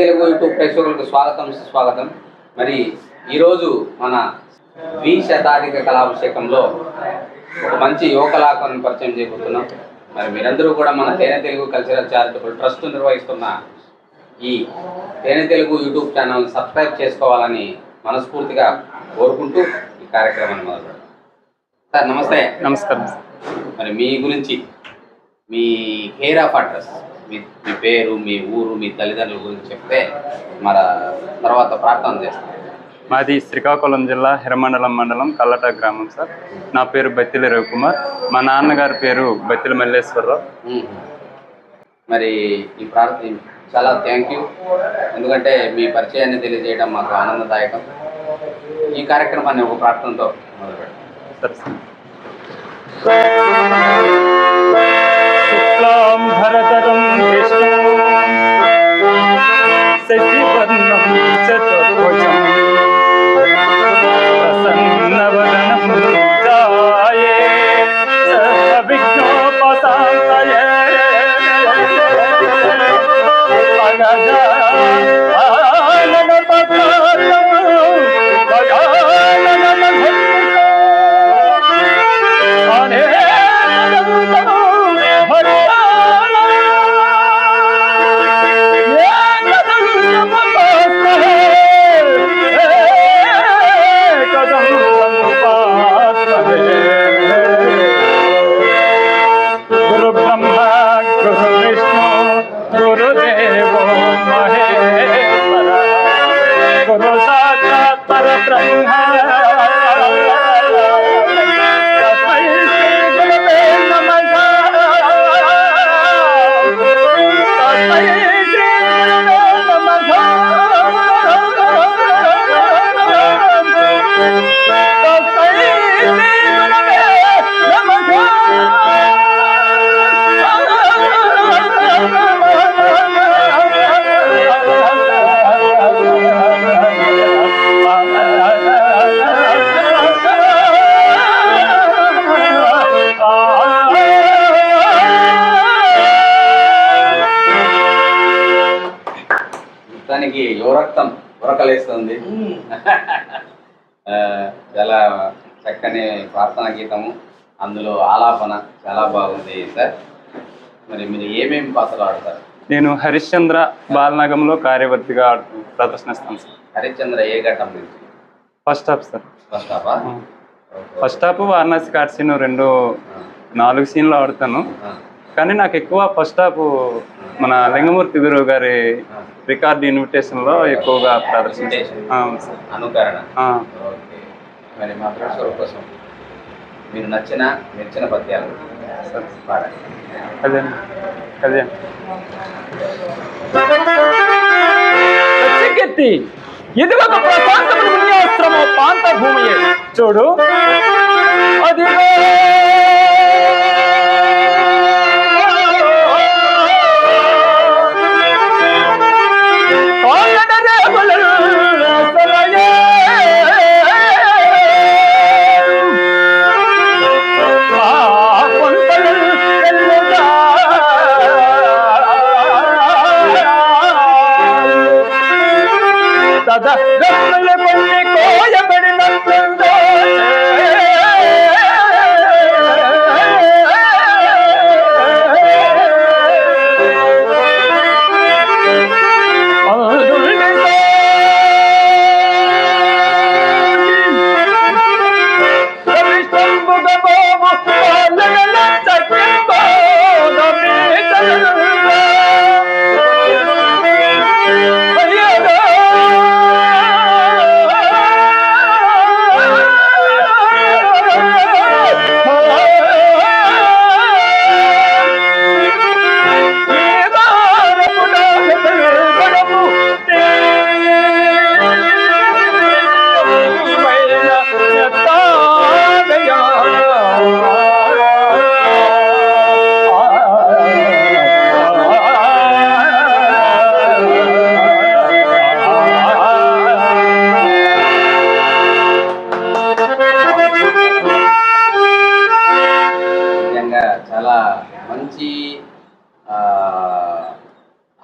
Telugu YouTube ప్రేక్షకులకు స్వాగతం సుస్వాగతం. మరి ఈరోజు మన ద్వి శతాధిక కళాభిషేకంలో ఒక మంచి యువ కళాకారుని పరిచయం చేయబోతున్నాం. మరి మీరందరూ కూడా మన తేనె తెలుగు కల్చరల్ చారిటబుల్ ట్రస్ట్ నిర్వహిస్తున్న ఈ తేనె తెలుగు యూట్యూబ్ ఛానల్ సబ్స్క్రైబ్ చేసుకోవాలని మనస్ఫూర్తిగా కోరుకుంటూ ఈ కార్యక్రమాన్ని మొదలు సార్ నమస్తే. నమస్కారం. మరి మీ గురించి మీ కేర్ ఆఫ్ అడ్రస్? మీ మీ పేరు మీ ఊరు మీ తల్లిదండ్రుల గురించి చెప్తే మన తర్వాత ప్రార్థన చేస్తాం. మాది శ్రీకాకుళం జిల్లా హిరమండలం మండలం కల్లట గ్రామం సార్. నా పేరు బత్తిలి రవికుమార్. మా నాన్నగారి పేరు బత్తిలి మల్లేశ్వరరావు. మరి ఈ ప్రార్థన చాలా థ్యాంక్ యూ ఎందుకంటే మీ పరిచయాన్ని తెలియజేయడం మాకు ఆనందదాయకం. ఈ కార్యక్రమాన్ని ఒక ప్రార్థనతో మొదలు పెడతాం సరే సార్. శుక్లాం భరతరం మొత్తానికి యువరక్తం ఉరకలేస్తుంది. చాలా చక్కని ప్రార్థనా గీతము అందులో ఆలాపన చాలా బాగుంది సార్. మరి మీరు ఏమేమి పాత్రలు ఆడతారు? నేను హరిశ్చంద్ర బాలనగంలో కార్యవర్తిగా ఆడు- ప్రదర్శనిస్తాను సార్. హరిశ్చంద్ర ఏ ఘట్టం నుంచి? First half sir. ఫస్ట్ హాఫా? ఫస్ట్ హాఫ్ వారణాసి కాట్ సీన్ రెండు నాలుగు సీన్లు ఆడుతాను. కానీ నాకు ఎక్కువ ఫస్ట్ హాఫ్ మన లింగమూర్తి గురువు గారి రికార్డ్ ఇన్విటేషన్లో ఎక్కువగా అవును సార్. అనుకరణ. మరి మా ప్రేక్షకుల కోసం మీరు నచ్చిన మెచ్చిన పద్యాలు సరే. పాడండి. కళ్యాణ్ కళ్యాణ్. చెక్కెత్తి. ఇది ఒక ప్రశాంతమైన పుణ్యాశ్రమ ప్రాంత భూమియే చూడు. అదిగో.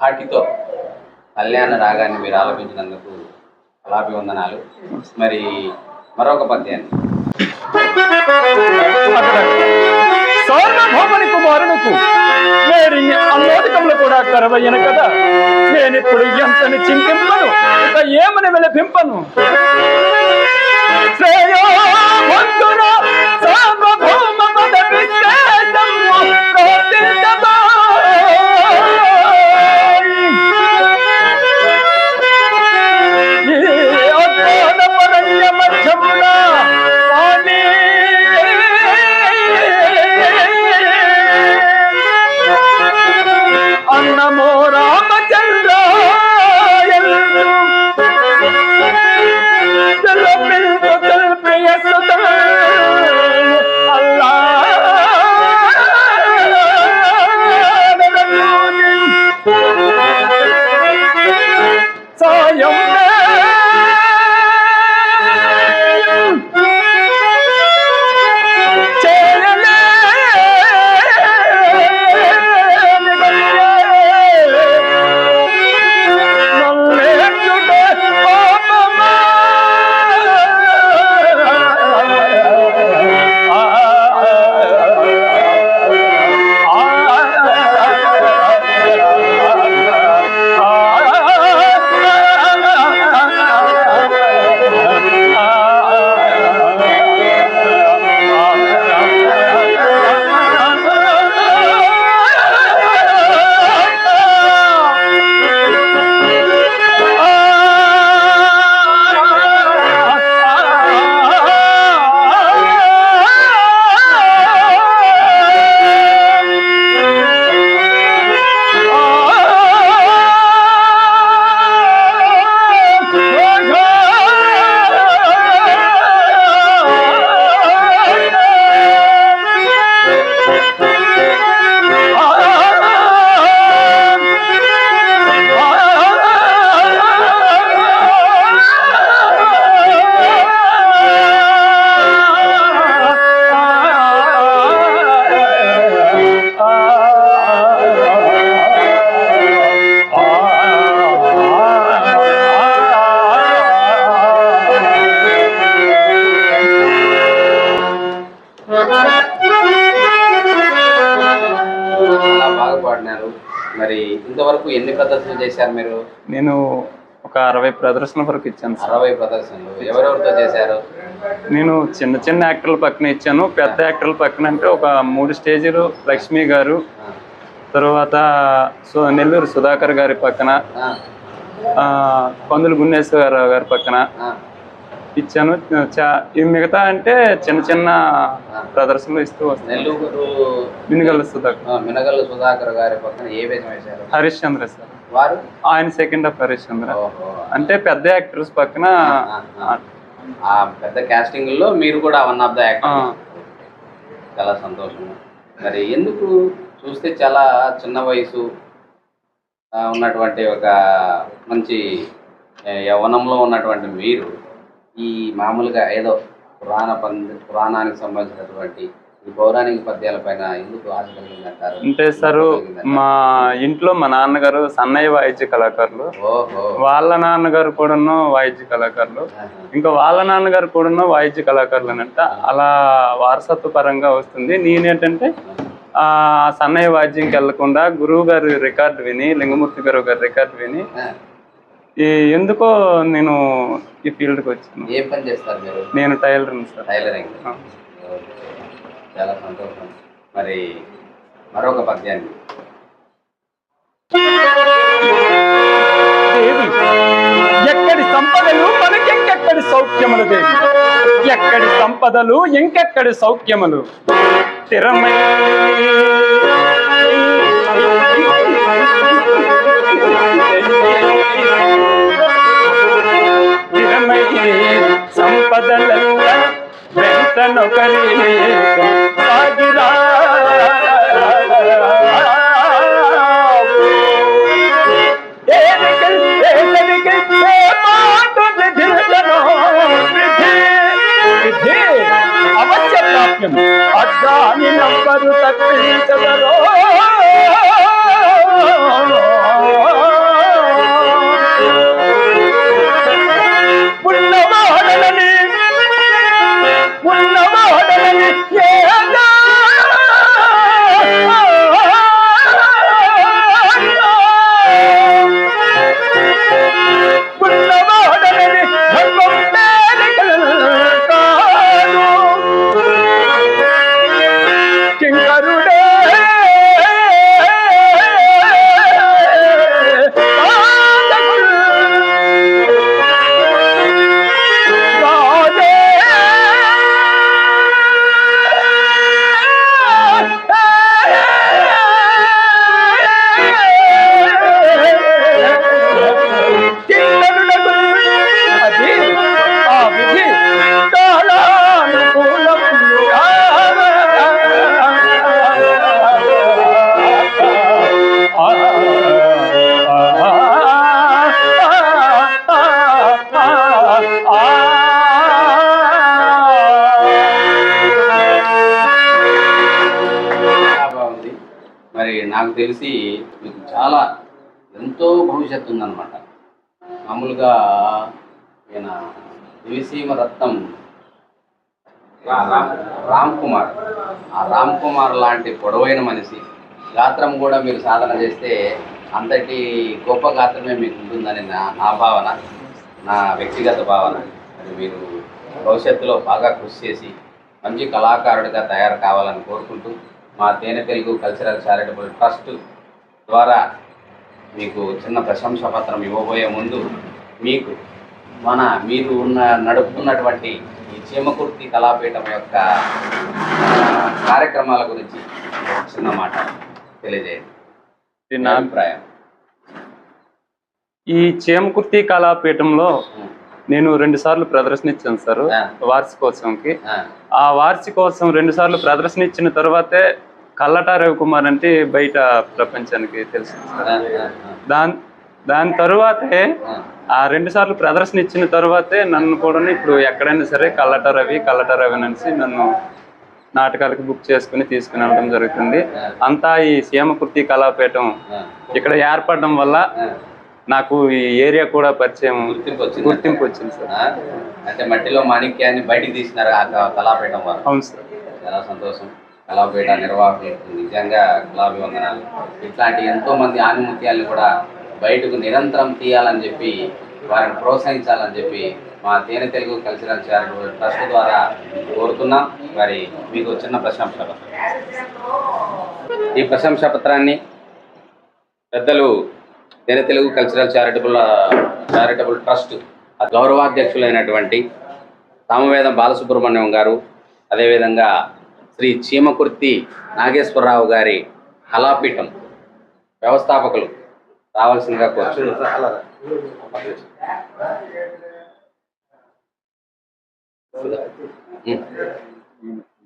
ధాటితో కళ్యాణ రాగాన్ని మీరు ఆలపించినందుకు కళాభివందనాలు. మరి మరొక పద్యాన్ని. సార్వభౌమని కుమారునకు మేరి అమోదకములు కూడా కరవయ్యను కదా. నేనిప్పుడు ఎంతని చింతింపను ఇక ఏమని విలపింపను? శ్రేయోవంతున సార్వభౌమ పద విశేషము బాగా పాడినారు మరి ఇంతవరకు ఎన్ని ప్రదర్శనలు చేశారు మీరు? నేను ఒక అరవై ప్రదర్శనల వరకు ఇచ్చాను సార్. అరవై ప్రదర్శనలు. ఎవరెవరితో చేశారు? నేను చిన్న చిన్న యాక్టర్ల పక్కన ఇచ్చాను. పెద్ద యాక్టర్ల పక్కన అంటే ఒక మూడు స్టేజీలు లక్ష్మి గారు తర్వాత సు నెల్లూరు సుధాకర్ గారి పక్కన పందులు గున్నేశ్వరరావు గారి పక్కన ఇచ్చాను. మిగతా అంటే చిన్న చిన్న ప్రదర్శనలు ఇస్తూ వస్తాను నెల్లూరు మినుగల సుధాకర్. మినగల్లు సుధాకర్ గారి పక్కన ఏ వేషం వేశారు? హరీష్ చంద్ర సార్. వారు? ఆయన సెకండ్ ఆఫ్ హరీష్ చంద్ర ఓహో. అంటే పెద్ద యాక్టర్స్ పక్కన పెద్ద casting లో మీరు కూడా వన్ ఆఫ్ ద యాక్టర్ చాలా సంతోషం మరి ఎందుకు చూస్తే చాలా చిన్న వయసు ఉన్నటువంటి ఒక మంచి ఆ, యవ్వనంలో ఉన్నటువంటి మీరు ఈ మామూలుగా ఏదో పురాణ పంద పురాణానికి సంబంధించినటువంటి ఈ పౌరాణిక పద్యాల పైన ఎందుకు ఆశ కలిగిందంటారు? అంటే సార్ మా ఇంట్లో మా నాన్నగారు సన్నయ్య వాయిద్య కళాకారులు. వాళ్ళ నాన్నగారు కూడాను వాయిద్య కళాకారులు. ఇంకా వాళ్ళ నాన్నగారు కూడాను వాయిద్య కళాకారులు అంట అలా వారసత్వ పరంగా వస్తుంది. నేనేంటంటే ఆ సన్నయ్య వాద్యంకి వెళ్ళకుండా గురువు గారి రికార్డు విని లింగమూర్తి గారు గారి రికార్డు విని ఎందుకో నేను ఈ ఫీల్డ్కి వచ్చాను. ఏం పని చేస్తారు మీరు? నేను టైలర్ని సార్. టైలరింగ్. ఆ. చాలా సంతోషం. మరి మరొక పద్యాన్ని. దేవి ఎక్కడి సంపదలు మనకెక్కడి సౌఖ్యములు దేవి ఎక్కడి సంపదలు ఇంకెక్కడి సౌఖ్యములు? స్థిరమై స్థిరమై సంపదలల్ల వెంటనొకరి సాగిరా అవశ్య ప్రాప్యం అగ్గాని ఎవరు తప్పించదరో తెలిసి మీకు చాలా ఎంతో భవిష్యత్తు ఉందన్నమాట. మామూలుగా ఈయన దివిసీమ రత్నం రామ్ కుమార్. ఆ రామ్ కుమార్ లాంటి పొడవైన మనిషి. గాత్రం కూడా మీరు సాధన చేస్తే అంతటి గొప్ప గాత్రమే మీకు ఉంటుందని నా నా భావన నా వ్యక్తిగత భావన. అది మీరు భవిష్యత్తులో బాగా కృషి చేసి మంచి కళాకారుడిగా తయారు కావాలని కోరుకుంటూ మా తేనె తెలుగు కల్చరల్ చారిటబుల్ ట్రస్ట్ ద్వారా మీకు చిన్న ప్రశంసా పత్రం ఇవ్వబోయే ముందు మీకు మన మీరు ఉన్న నడుపుతున్నటువంటి ఈ చీమకుర్తి కళాపీఠం యొక్క కార్యక్రమాల గురించి చిన్న మాట తెలియజేయండి నా అభిప్రాయం ఈ చేమకుర్తి కళాపీఠంలో. నేను రెండు సార్లు ప్రదర్శన ఇచ్చాను సార్. వార్షికోత్సవంకి ఆ, వార్షికోత్సవం రెండు సార్లు ప్రదర్శన ఇచ్చిన తర్వాతే కల్లట రవికుమార్ అంటే బయట ప్రపంచానికి తెలిసింది సార్ దాని దాని తరువాతే ఆ. రెండు సార్లు ప్రదర్శన ఇచ్చిన తర్వాతే నన్ను కూడా ఇప్పుడు ఎక్కడైనా సరే కల్లట రవి కల్లట రవి అనేసి నన్ను నాటకాలకు బుక్ చేసుకుని తీసుకుని వెళ్ళడం జరుగుతుంది అంతా ఈ సీమకుర్తి కళాపీఠం ఇక్కడ ఏర్పడడం వల్ల. నాకు ఈ ఏరియా కూడా పరిచయం గుర్తింపు వచ్చింది? గుర్తింపు వచ్చింది సార్? అంటే మట్టిలో మాణిక్యాన్ని బయటికి తీసినారు ఆ కళాపీఠం వారు. అవును సార్. చాలా సంతోషం. కళాపీఠ నిర్వాహకులకు నిజంగా కళాభివందనాలు ఇట్లాంటి ఎంతో మంది ఆనిముత్యాలను కూడా బయటకు నిరంతరం తీయాలని చెప్పి వారిని ప్రోత్సహించాలని చెప్పి మా తేనె తెలుగు కల్చరల్ చారిటబుల్ ట్రస్ట్ ద్వారా కోరుతున్నాం. మరి మీకు చిన్న ప్రశంస పత్రం. ఈ ప్రశంసా పత్రాన్ని పెద్దలు తేనె Telugu cultural charitable charitable trust గౌరవాధ్యక్షులైనటువంటి Samavedam Balasubrahmanyam garu అదేవిధంగా శ్రీ చీమకుర్తి నాగేశ్వరరావు గారి కళాపీఠం వ్యవస్థాపకులు రావాల్సిందిగా కోరు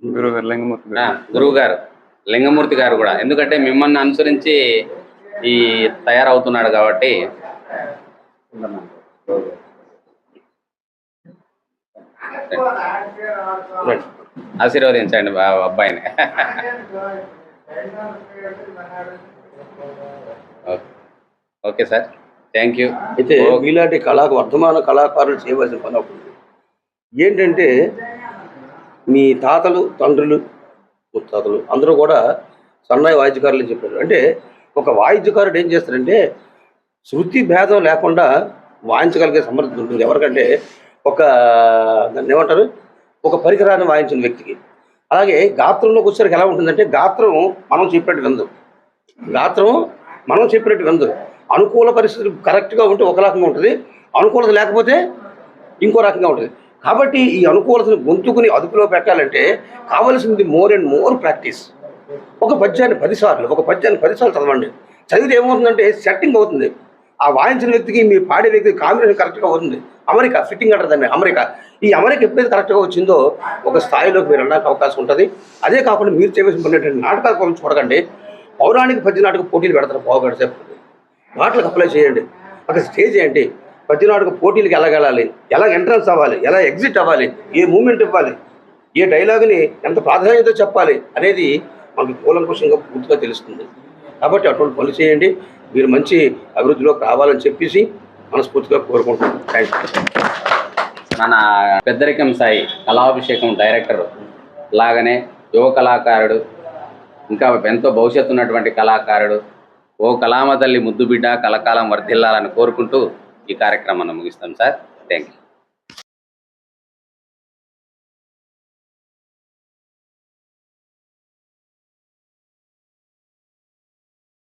గురువు గారు లింగమూర్తి గారు. గురువు గారు లింగమూర్తి గారు కూడా ఎందుకంటే మిమ్మల్ని అనుసరించి ఈ తయారవుతున్నాడు కాబట్టి ఆశీర్వదించండి అబ్బాయిని ఓకే. సార్ థ్యాంక్ యూ అయితే మీలాంటి కళా వర్ధమాన కళాకారులు చేయవలసిన పని ఒకటి. ఏంటంటే మీ తాతలు తండ్రులు ముత్తాతలు అందరూ కూడా సన్నాయి వాయిద్యకారులు చెప్పారు అంటే ఒక వాయిద్యకారుడు ఏం చేస్తారంటే శృతి భేదం లేకుండా వాయించగలిగే సమర్థత ఉంటుంది. ఎవరికంటే ఒక దాన్ని ఏమంటారు? ఒక పరికరాన్ని వాయించిన వ్యక్తికి. అలాగే గాత్రంలోకి వచ్చేసరికి ఎలా ఉంటుందంటే గాత్రం మనం చెప్పినట్టు విందు గాత్రం మనం చెప్పినట్టు విందు అనుకూల పరిస్థితులు కరెక్ట్గా ఉంటే ఒక రకంగా ఉంటుంది. అనుకూలత లేకపోతే ఇంకో రకంగా ఉంటుంది. కాబట్టి ఈ అనుకూలతను గొంతుకుని అదుపులో పెట్టాలంటే కావలసింది మోర్ అండ్ మోర్ ప్రాక్టీస్. ఒక పద్యాన్ని పదిసార్లు ఒక పద్యాన్ని పదిసార్లు చదవండి. చదివితే ఏమవుతుందంటే సెట్టింగ్ అవుతుంది. ఆ వాయించిన వ్యక్తికి మీ పాడే వ్యక్తికి కాంబినేషన్ కరెక్ట్గా అవుతుంది. అమెరికా ఫిట్టింగ్ అంటారు దాన్ని అమెరికా. ఈ అమెరికా ఎప్పుడైతే కరెక్ట్గా వచ్చిందో ఒక స్థాయిలోకి మీరు వెళ్ళడానికి అవకాశం ఉంటుంది. అదే కాకుండా మీరు చేయవలసిన పని నాటకాలు నాటకాల కోసం చూడకండి. పౌరాణిక పద్య నాటక పోటీలు పెడతారు బాగుపడితే మాటలకు అప్లై చేయండి. అక్కడ స్టేజ్ ఏంటి? పద్యనాటక పోటీలకు ఎలా వెళ్ళాలి? ఎలా ఎంట్రన్స్ అవ్వాలి? ఎలా ఎగ్జిట్ అవ్వాలి? ఏ మూమెంట్ ఇవ్వాలి? ఏ డైలాగ్ని ఎంత ప్రాధాన్యత చెప్పాలి అనేది మనకు కూలంకుషంగా పూర్తిగా తెలుస్తుంది. కాబట్టి అటువంటి పనులు చేయండి. మీరు మంచి అభివృద్ధిలోకి రావాలని చెప్పేసి మనస్ఫూర్తిగా కోరుకుంటున్నాను థ్యాంక్ మన పెద్దరికం సాయి కళాభిషేకం డైరెక్టర్ లాగానే యువ కళాకారుడు ఇంకా ఎంతో భవిష్యత్తు ఉన్నటువంటి కళాకారుడు ఓ కళామ తల్లి ముద్దుబిడ్డ కలకాలం వర్ధిల్లాలని కోరుకుంటూ ఈ కార్యక్రమాన్ని ముగిస్తాం సార్. Thank you